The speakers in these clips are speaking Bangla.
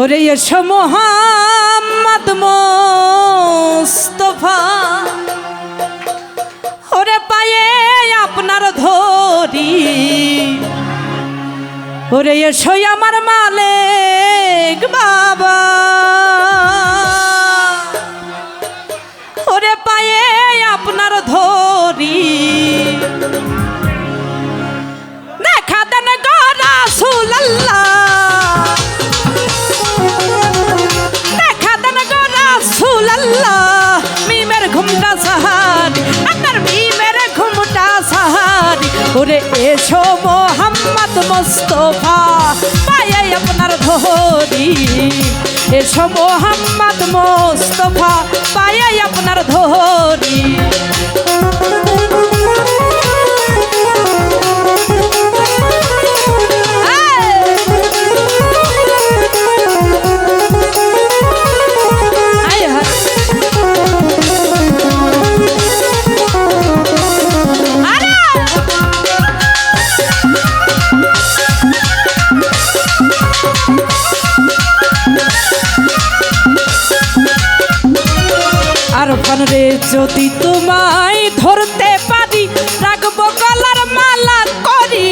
ওরে এসো মোহাম্মদ মোস্তফা। ওরে পায়ে আপনার ধরি। ওরে এসো ওরে এসো মোহাম্মদ মোস্তফা। পায়ে আপনার ধরি। এসো মোহাম্মদ মোস্তফা পায়াই আপনার ধরি। রে, যদি তোমায় ধরতে পারি, রাখব গলার মালা করি।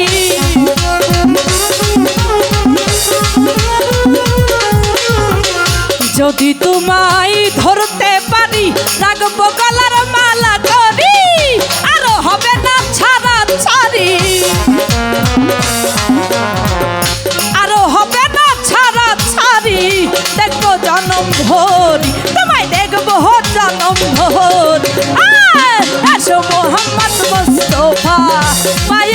যদি তোমায় ধরতে পারি, রাখব গলার মালা করি, আরও হবে না ছাড়া ছাড়ি। আরও হবে না ছাড়া ছাড়ি। দেখব জনম ভরি তোমায় দেখব জনম ভরি আসো মোহাম্মদ মুস্তফা। পায়ে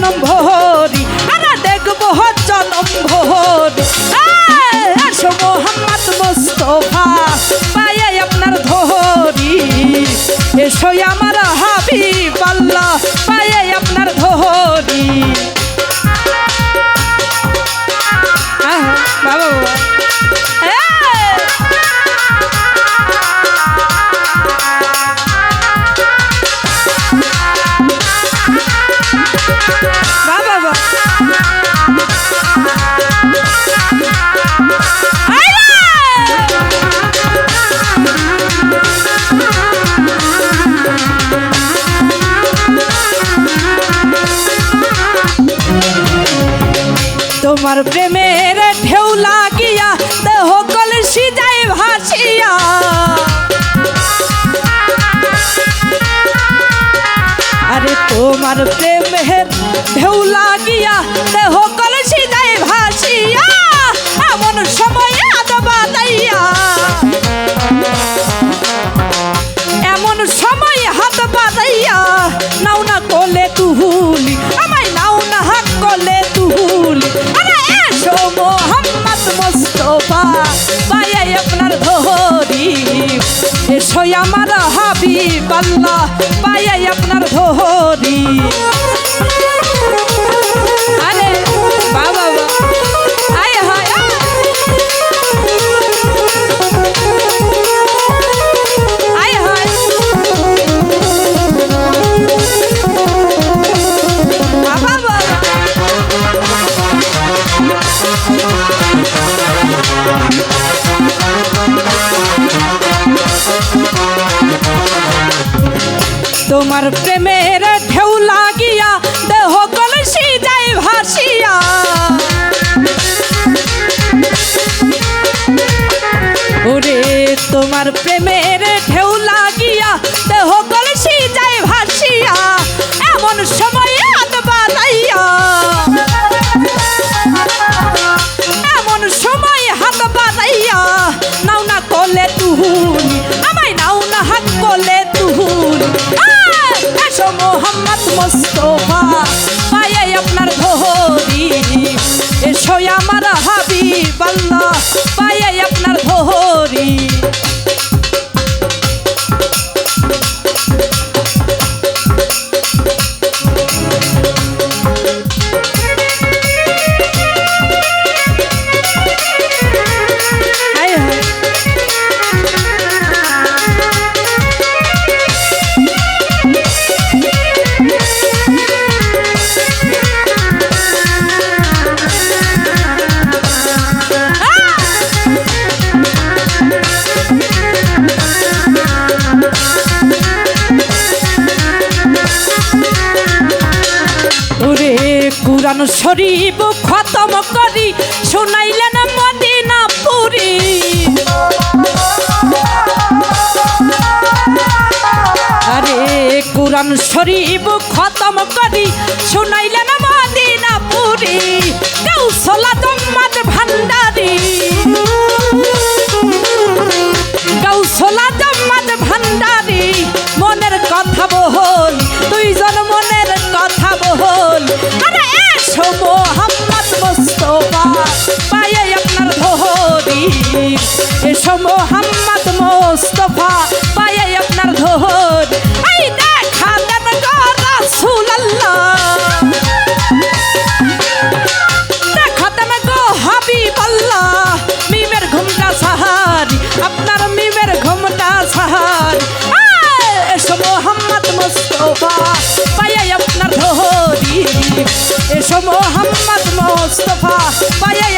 জনম ভরি আরে দেখব জনম ভরি। আসো মোহাম্মদ মুস্তফা, পায়ে আপনার ধরি। এসো আমার হাবিব আল্লাহ পায়ে আপনার ধরি। তোমার এসো আমার পাল্লা পায়ে আপনার ধরি তোমার প্রেমের ঢেউ লাগিয়া, দেহ কলসি যাই ভাসিয়া। ওরে, তোমার প্রেমের ঢেউ লাগিয়া, দেহ কলসি মোস্তফা পায়ে আপনার ধরি এসো আমার হাবি আল্লাহ কুরআন শরীফ খতম করি। শুনাইলেন মদিনা পুরী আরে, কুরআন শরীফ খতম করি। শুনাইলেন মদিনা পুরী কৌশলা দম্মাদ ভান্ডারী। কৌশলা দম্মাদ ভান্ডারী। মনের কথা মোহাম্মদ মোস্তফা, পায়ে আপনার ধর এই দেখা দেন দেখা দেন গো মিমের ঘুমটা সাহারি, আপনার মিমের ঘুমটা সাহারি। এসো মোহাম্মদ মোস্তফা, পায়ে আপনার ধরি এসো মোহাম্মদ মোস্তফা, পায়ে